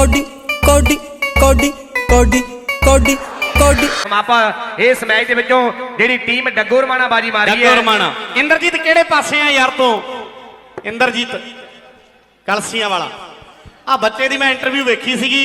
Cody ਕੋਡੀ ਕੋਡੀ ਕੋਡੀ ਕੋਡੀ ਕੋਡੀ। ਆਪਾਂ ਇਸ ਮੈਚ ਦੇ ਵਿੱਚੋਂ ਜਿਹੜੀ ਟੀਮ ਡੱਗੋ ਰਮਾਣਾ ਬਾਜੀ ਮਾਰੀ ਡੱਗੋ ਹੈ। ਰਮਾਣਾ ਇੰਦਰਜੀਤ ਕਿਹੜੇ ਪਾਸੇ ਆ ਯਾਰ ਤੂੰ? ਇੰਦਰਜੀਤ ਕਲਸੀਆਂ ਵਾਲਾ। ਆ ਬੱਚੇ ਦੀ ਮੈਂ ਇੰਟਰਵਿਊ ਵੇਖੀ ਸੀਗੀ।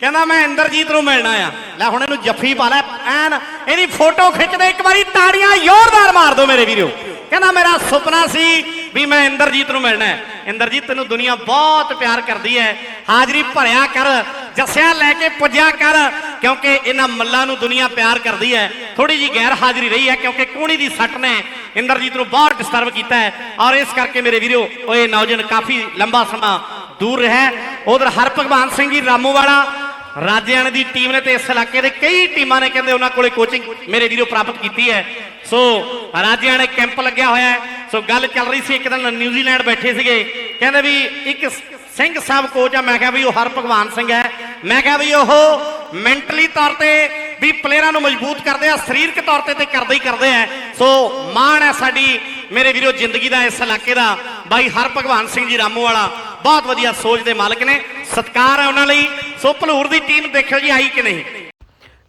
ਕਹਿੰਦਾ ਮੈਂ ਇੰਦਰਜੀਤ ਨੂੰ ਮਿਲਣਾ ਆ। ਲੈ ਹੁਣ ਇਹਨੂੰ ਜੱਫੀ ਪਾ ਲੈ। ਐਨ ਇਹਦੀ ਫੋਟੋ ਖਿੱਚਦੇ ਇੱਕ ਵਾਰੀ ਤਾੜੀਆਂ ਜ਼ੋਰਦਾਰ ਮਾਰ ਦਿਓ ਮੇਰੇ ਵੀਰੋ। ਕਹਿੰਦਾ ਮੇਰਾ ਸੁਪਨਾ ਸੀ ਵੀ ਮੈਂ ਇੰਦਰਜੀਤ ਨੂੰ ਮਿਲਣਾ ਹੈ। ਇੰਦਰਜੀਤ, ਤੈਨੂੰ ਦੁਨੀਆ ਬਹੁਤ ਪਿਆਰ ਕਰਦੀ ਹੈ। ਹਾਜ਼ਰੀ ਭਰਿਆ ਕਰ, ਜੱਸਿਆ ਲੈ ਕੇ ਪੁੱਜਿਆ ਕਰ, ਕਿਉਂਕਿ ਇਹਨਾਂ ਮੱਲਾਂ ਨੂੰ ਦੁਨੀਆ ਪਿਆਰ ਕਰਦੀ ਹੈ। ਥੋੜੀ ਜੀ ਗੈਰ ਹਾਜ਼ਰੀ ਰਹੀ ਹੈ, ਕਿਉਂਕਿ ਕੋਣੀ ਦੀ ਸੱਟ ਨੇ ਇੰਦਰਜੀਤ ਨੂੰ ਬਹੁਤ ਡਿਸਟਰਬ ਕੀਤਾ ਹੈ। ਔਰ ਇਸ ਕਰਕੇ ਮੇਰੇ ਵੀਰੋ ਉਹ ਇਹ ਨੌਜਵਾਨ, ਕਾਫੀ ਲੰਬਾ ਸਮਾਂ ਦੂਰ ਰਿਹਾ ਉਧਰ ਹਰ ਭਗਵਾਨ ਸਿੰਘ ਜੀ ਰਾਮੂ ਵਾਲਾ ਰਾਜਿਆਣੇ ਦੀ ਟੀਮ ਨੇ ਤੇ ਇਸ ਇਲਾਕੇ ਦੇ ਕਈ ਟੀਮਾਂ ਨੇ, ਕਹਿੰਦੇ ਉਹਨਾਂ ਕੋਲੇ ਕੋਚਿੰਗ ਮੇਰੇ ਵੀਰੋ ਪ੍ਰਾਪਤ ਕੀਤੀ ਹੈ। ਸੋ ਰਾਜਿਆਣੇ ਕੈਂਪ ਲੱਗਿਆ ਹੋਇਆ ਹੈ। ਸੋ ਗੱਲ ਚੱਲ ਰਹੀ ਸੀ, ਇੱਕ ਦਿਨ ਨਿਊਜ਼ੀਲੈਂਡ ਬੈਠੇ ਸੀਗੇ। ਕਹਿੰਦੇ ਵੀ ਇੱਕ ਸਿੰਘ ਸਾਹਿਬ ਕੋਚ ਆ ਮੈਂ ਕਿਹਾ ਵੀ ਉਹ ਹਰ ਭਗਵਾਨ ਸਿੰਘ ਹੈ। ਮੈਂ ਕਿਹਾ ਵੀ ਉਹ ਮੈਂਟਲੀ ਤੌਰ ਤੇ ਵੀ ਪਲੇਅਰਾਂ ਨੂੰ ਮਜ਼ਬੂਤ ਕਰਦੇ ਆ, ਸਰੀਰਕ ਤੌਰ ਤੇ ਤੇ ਕਰਦੇ ਹੀ ਕਰਦੇ ਆ। ਸੋ ਮਾਣ ਹੈ ਸਾਡੀ, ਮੇਰੇ ਵੀਰੋ, ਜ਼ਿੰਦਗੀ ਦਾ, ਇਸ ਇਲਾਕੇ ਦਾ। ਬਾਈ ਹਰ ਭਗਵਾਨ ਸਿੰਘ ਜੀ ਰਾਮੂ ਵਾਲਾ, ਬਹੁਤ ਵਧੀਆ ਸੋਚ ਦੇ ਮਾਲਕ ਨੇ। ਸਤਿਕਾਰ ਹੈ ਉਹਨਾਂ ਲਈ। ਸੋ ਭਲੂਰ ਦੀ ਟੀਮ ਦੇਖਿਓ ਜੀ, ਆਈ ਕਿ ਨਹੀਂ।